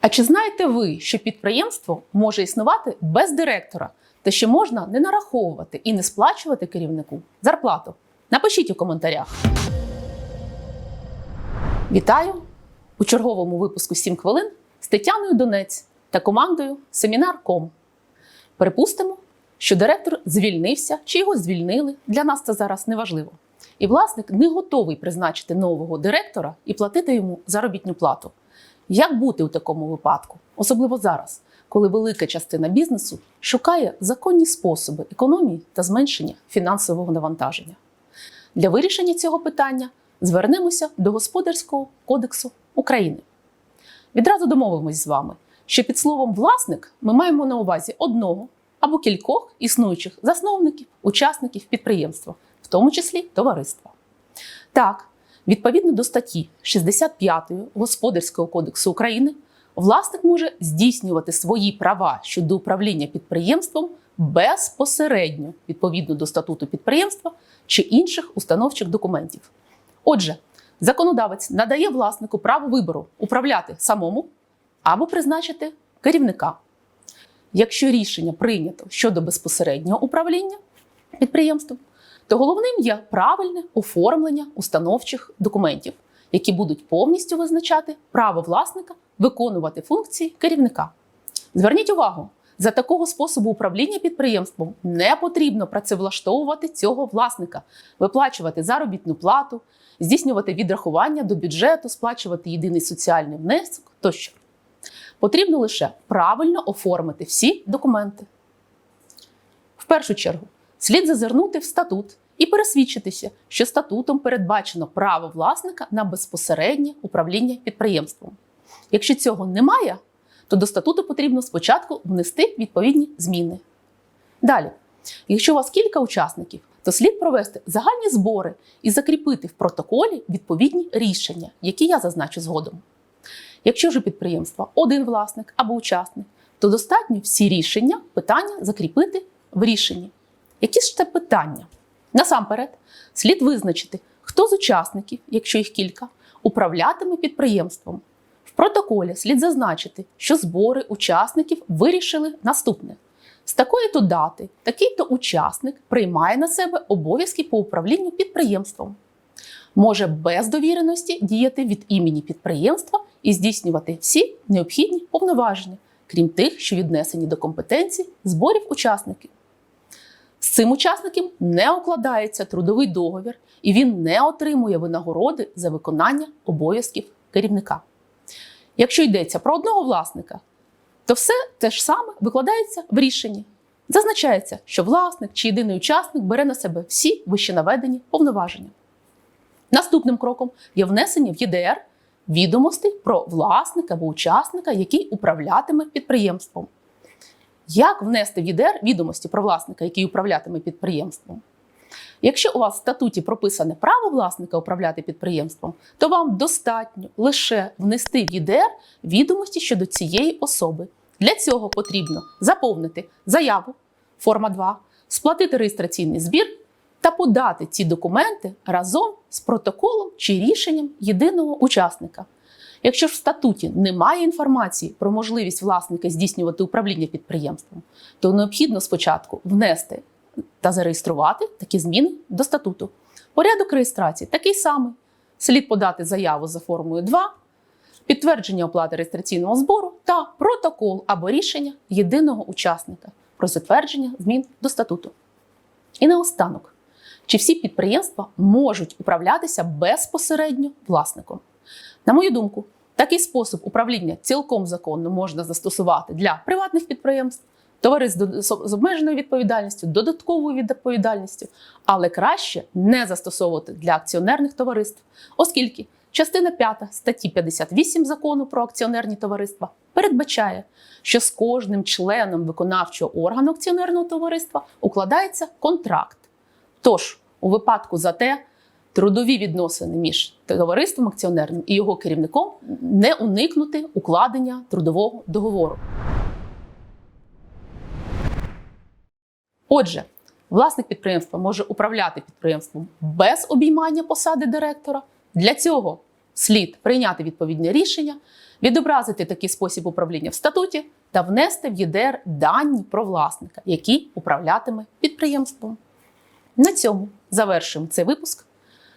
А чи знаєте ви, що підприємство може існувати без директора, та що можна не нараховувати і не сплачувати керівнику зарплату? Напишіть у коментарях. Вітаю у черговому випуску «7 хвилин з Тетяною Донець та командою Семінар.ком. Припустимо, що директор звільнився чи його звільнили. Для нас це зараз неважливо. І власник не готовий призначити нового директора і платити йому заробітну плату. Як бути у такому випадку, особливо зараз, коли велика частина бізнесу шукає законні способи економії та зменшення фінансового навантаження? Для вирішення цього питання звернемося до Господарського кодексу України. Відразу домовимось з вами, що під словом власник ми маємо на увазі одного або кількох існуючих засновників, учасників підприємства, в тому числі товариства. Так, відповідно до статті 65 Господарського кодексу України, власник може здійснювати свої права щодо управління підприємством безпосередньо відповідно до статуту підприємства чи інших установчих документів. Отже, законодавець надає власнику право вибору управляти самому або призначити керівника. Якщо рішення прийнято щодо безпосереднього управління підприємством, то головним є правильне оформлення установчих документів, які будуть повністю визначати право власника виконувати функції керівника. Зверніть увагу, за такого способу управління підприємством не потрібно працевлаштовувати цього власника, виплачувати заробітну плату, здійснювати відрахування до бюджету, сплачувати єдиний соціальний внесок тощо. Потрібно лише правильно оформити всі документи. В першу чергу, слід зазирнути в статут і пересвідчитися, що статутом передбачено право власника на безпосереднє управління підприємством. Якщо цього немає, то до статуту потрібно спочатку внести відповідні зміни. Далі, якщо у вас кілька учасників, то слід провести загальні збори і закріпити в протоколі відповідні рішення, які я зазначу згодом. Якщо ж підприємства один власник або учасник, то достатньо всі рішення питання закріпити в рішенні. Які ж це питання? Насамперед, слід визначити, хто з учасників, якщо їх кілька, управлятиме підприємством. В протоколі слід зазначити, що збори учасників вирішили наступне: з такої-то дати такий-то учасник приймає на себе обов'язки по управлінню підприємством, може без довіреності діяти від імені підприємства і здійснювати всі необхідні повноваження, крім тих, що віднесені до компетенцій зборів учасників. Цим учасником не укладається трудовий договір, і він не отримує винагороди за виконання обов'язків керівника. Якщо йдеться про одного власника, то все те ж саме викладається в рішенні. Зазначається, що власник чи єдиний учасник бере на себе всі вищенаведені повноваження. Наступним кроком є внесення в ЄДР відомостей про власника або учасника, який управлятиме підприємством. Як внести в ЄДР відомості про власника, який управлятиме підприємством? Якщо у вас в статуті прописане право власника управляти підприємством, то вам достатньо лише внести в ЄДР відомості щодо цієї особи. Для цього потрібно заповнити заяву, форма 2, сплатити реєстраційний збір та подати ці документи разом з протоколом чи рішенням єдиного учасника. Якщо ж в статуті немає інформації про можливість власника здійснювати управління підприємством, то необхідно спочатку внести та зареєструвати такі зміни до статуту. Порядок реєстрації такий самий. Слід подати заяву за формою 2, підтвердження оплати реєстраційного збору та протокол або рішення єдиного учасника про затвердження змін до статуту. І наостанок, чи всі підприємства можуть управлятися безпосередньо власником? На мою думку, такий спосіб управління цілком законно можна застосувати для приватних підприємств, товариств з обмеженою відповідальністю, додатковою відповідальністю, але краще не застосовувати для акціонерних товариств, оскільки частина 5 статті 58 закону про акціонерні товариства передбачає, що з кожним членом виконавчого органу акціонерного товариства укладається контракт. Тож, у випадку за те, трудові відносини між товариством акціонерним і його керівником не уникнути укладення трудового договору. Отже, власник підприємства може управляти підприємством без обіймання посади директора. Для цього слід прийняти відповідне рішення, відобразити такий спосіб управління в статуті та внести в ЄДР дані про власника, який управлятиме підприємством. На цьому завершуємо цей випуск.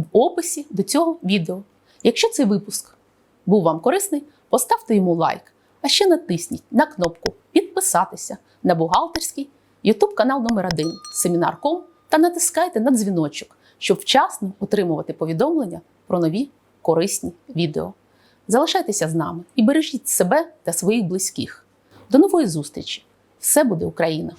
в описі до цього відео. Якщо цей випуск був вам корисний, поставте йому лайк, а ще натисніть на кнопку Підписатися на бухгалтерський YouTube канал номер 1 Семінар.ком та натискайте на дзвіночок, щоб вчасно отримувати повідомлення про нові корисні відео. Залишайтеся з нами і бережіть себе та своїх близьких. До нової зустрічі! Все буде Україна!